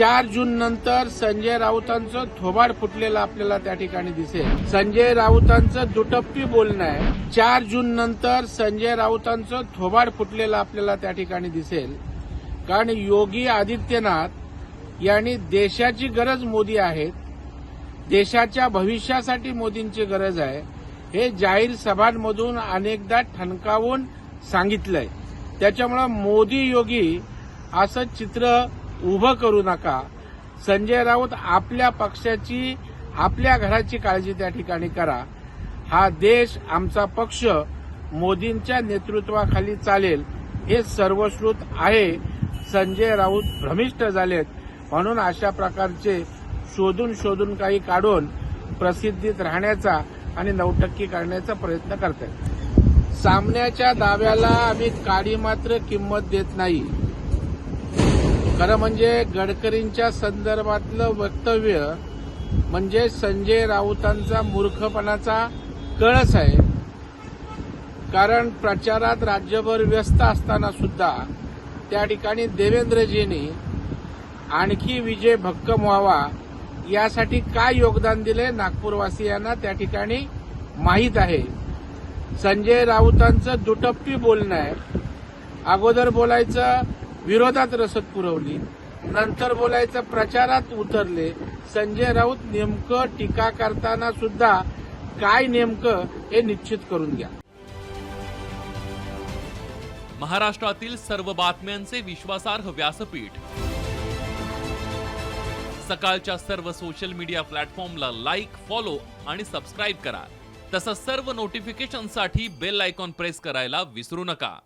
चार जून नंतर संजय राऊतांचं थोबाड फुटलेलं आपल्याला त्या ठिकाणी दिसेल. संजय राऊतांचं दुटप्पी बोलणं आहे. चार जून नंतर संजय राऊतांचं थोबाड फुटलेलं आपल्याला त्या ठिकाणी दिसेल. कारण योगी आदित्यनाथ यांनी देशाची गरज मोदी आहेत. देशाच्या भविष्यासाठी मोदींची गरज आहे. हे जाहीर सभांमधून अनेकदा ठणकावून सांगितलंय. त्याच्यामुळं मोदी योगी असं चित्र उभं करू नका. संजय राऊत आपल्या पक्षाची आपल्या घराची काळजी त्या ठिकाणी करा. हा देश आमचा पक्ष मोदींच्या नेतृत्वाखाली चालेल हे सर्वश्रुत आहे. संजय राऊत भ्रमिष्ट झालेत म्हणून अशा प्रकारचे शोधून शोधून काही काढून प्रसिद्धीत राहण्याचा आणि नवटक्की करण्याचा प्रयत्न करतात सामन्याच्या दाव्याला आम्ही काडी मात्र किंमत देत नाही. खरं म्हणजे गडकरींच्या संदर्भातलं वक्तव्य म्हणजे संजय राऊतांचा मूर्खपणाचा कळस आहे. कारण प्रचारात राज्यभर व्यस्त असताना सुद्धा त्या ठिकाणी देवेंद्रजींनी आणखी विजय भक्कम व्हावा यासाठी काय योगदान दिले नागपूरवासियांना त्या ठिकाणी माहीत आहे. संजय राऊतांचं दुटप्पी बोलणं आहे. अगोदर बोलायचं विरोधात रसद पुरवली. नंतर बोलायचं प्रचारात उतरले. संजय राऊत नेमकं टीका करताना सुद्धा काय नेमकं हे निश्चित करून घ्या. महाराष्ट्रातील सर्व बातम्यांचे विश्वासार्ह व्यासपीठ. सकाळच्या सर्व सोशल मीडिया प्लॅटफॉर्मला लाईक फॉलो आणि सबस्क्राईब करा. तसंच सर्व नोटिफिकेशनसाठी बेल आयकॉन प्रेस करायला विसरू नका.